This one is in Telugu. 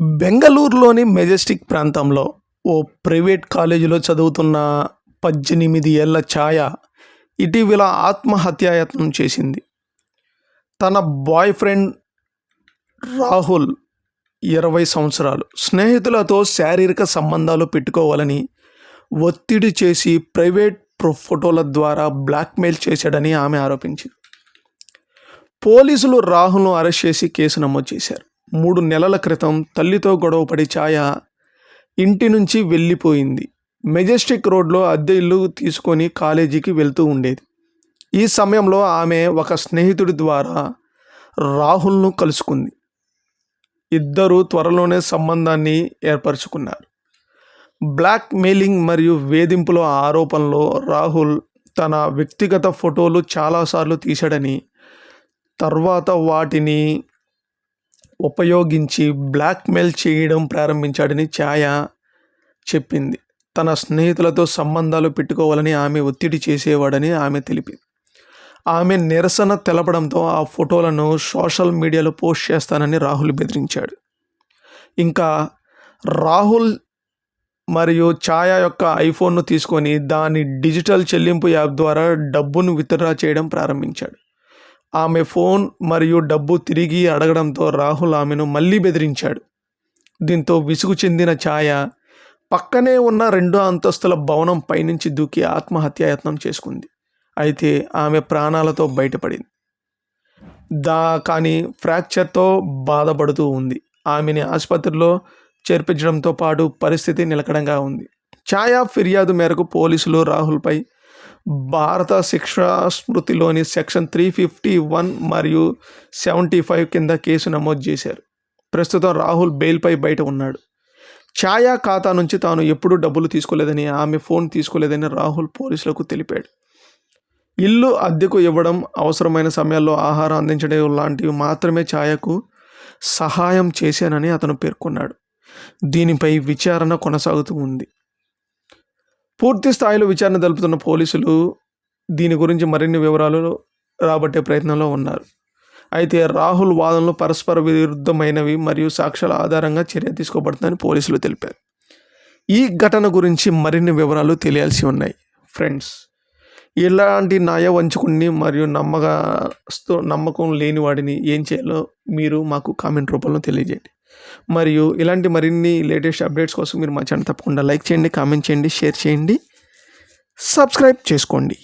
బెంగళూరులోని మెజెస్టిక్ ప్రాంతంలో ఓ ప్రైవేట్ కాలేజీలో చదువుతున్న పద్దెనిమిది ఏళ్ళ ఛాయ ఇటీవల ఆత్మహత్యాయత్నం చేసింది. తన బాయ్ ఫ్రెండ్ రాహుల్ ఇరవై సంవత్సరాలు. స్నేహితులతో శారీరక సంబంధాలు పెట్టుకోవాలని ఒత్తిడి చేసి ప్రైవేట్ ప్రొ- ఫోటోల ద్వారా బ్లాక్మెయిల్ చేశాడని ఆమె ఆరోపించింది. పోలీసులు రాహుల్ను అరెస్ట్ చేసి కేసు నమోదు చేశారు. మూడు నెలల క్రితం తల్లితో గొడవపడి ఛాయ ఇంటి నుంచి వెళ్ళిపోయింది. మెజెస్టిక్ రోడ్లో అద్దె ఇల్లు తీసుకొని కాలేజీకి వెళ్తూ ఉండేది. ఈ సమయంలో ఆమె ఒక స్నేహితుడి ద్వారా రాహుల్ను కలుసుకుంది. ఇద్దరు త్వరలోనే సంబంధాన్ని ఏర్పరచుకున్నారు. బ్లాక్ మెయిలింగ్ మరియు వేధింపుల ఆరోపణలో రాహుల్ తన వ్యక్తిగత ఫోటోలు చాలాసార్లు తీశాడని తర్వాత వాటిని ఉపయోగించి బ్లాక్మెయిల్ చేయడం ప్రారంభించాడని ఛాయ చెప్పింది. తన స్నేహితులతో సంబంధాలు పెట్టుకోవాలని ఆమె ఒత్తిడి చేసేవాడని ఆమె తెలిపింది. ఆమె నిరసన తెలపడంతో ఆ ఫోటోలను సోషల్ మీడియాలో పోస్ట్ చేస్తానని రాహుల్ బెదిరించాడు. ఇంకా రాహుల్ మరియు ఛాయ యొక్క ఐఫోన్ను తీసుకొని దాని డిజిటల్ చెల్లింపు యాప్ ద్వారా డబ్బును విత్డ్రా చేయడం ప్రారంభించాడు. ఆమె ఫోన్ మరియు డబ్బు తిరిగి అడగడంతో రాహుల్ ఆమెను మళ్ళీ బెదిరించాడు. దీంతో విసుగు చెందిన ఛాయ పక్కనే ఉన్న రెండో అంతస్తుల భవనం పైనుంచి దూకి ఆత్మహత్యాయత్నం చేసుకుంది. అయితే ఆమె ప్రాణాలతో బయటపడింది. దా కానీ ఫ్రాక్చర్తో బాధపడుతూ ఉంది. ఆమెని ఆసుపత్రిలో చేర్పించడంతో పాటు పరిస్థితి నిలకడంగా ఉంది. ఛాయా ఫిర్యాదు మేరకు పోలీసులు రాహుల్పై భారత శిక్షా స్మృతిలోని సెక్షన్ త్రీ ఫిఫ్టీ వన్ మరియు సెవెంటీ ఫైవ్ కింద కేసు నమోదు చేశారు. ప్రస్తుతం రాహుల్ బెయిల్పై బయట ఉన్నాడు. ఛాయా ఖాతా నుంచి తాను ఎప్పుడూ డబ్బులు తీసుకోలేదని ఆమె ఫోన్ తీసుకోలేదని రాహుల్ పోలీసులకు తెలిపాడు. ఇల్లు అద్దెకు ఇవ్వడం అవసరమైన సమయాల్లో ఆహారం అందించడం లాంటివి మాత్రమే ఛాయకు సహాయం చేశానని అతను పేర్కొన్నాడు. దీనిపై విచారణ కొనసాగుతూ ఉంది. పూర్తి స్థాయిలో విచారణ జరుపుతున్న పోలీసులు దీని గురించి మరిన్ని వివరాలు రాబట్టే ప్రయత్నంలో ఉన్నారు. అయితే రాహుల్ వాదనలు పరస్పర విరుద్ధమైనవి మరియు సాక్ష్యాల ఆధారంగా చర్య తీసుకోబడుతుందని పోలీసులు తెలిపారు. ఈ ఘటన గురించి మరిన్ని వివరాలు తెలియాల్సి ఉన్నాయి. ఫ్రెండ్స్ ఇలాంటి న్యాయ వంచుకుని మరియు నమ్మకస్తు నమ్మకం లేని వాడిని ఏం చేయాలో మీరు మాకు కామెంట్ రూపంలో తెలియజేయండి. మరియు ఇలాంటి మరిన్ని లేటెస్ట్ అప్డేట్స్ కోసం మీరు మా ఛానల్ తప్పకుండా లైక్ చేయండి కామెంట్ చేయండి షేర్ చేయండి సబ్స్క్రైబ్ చేసుకోండి.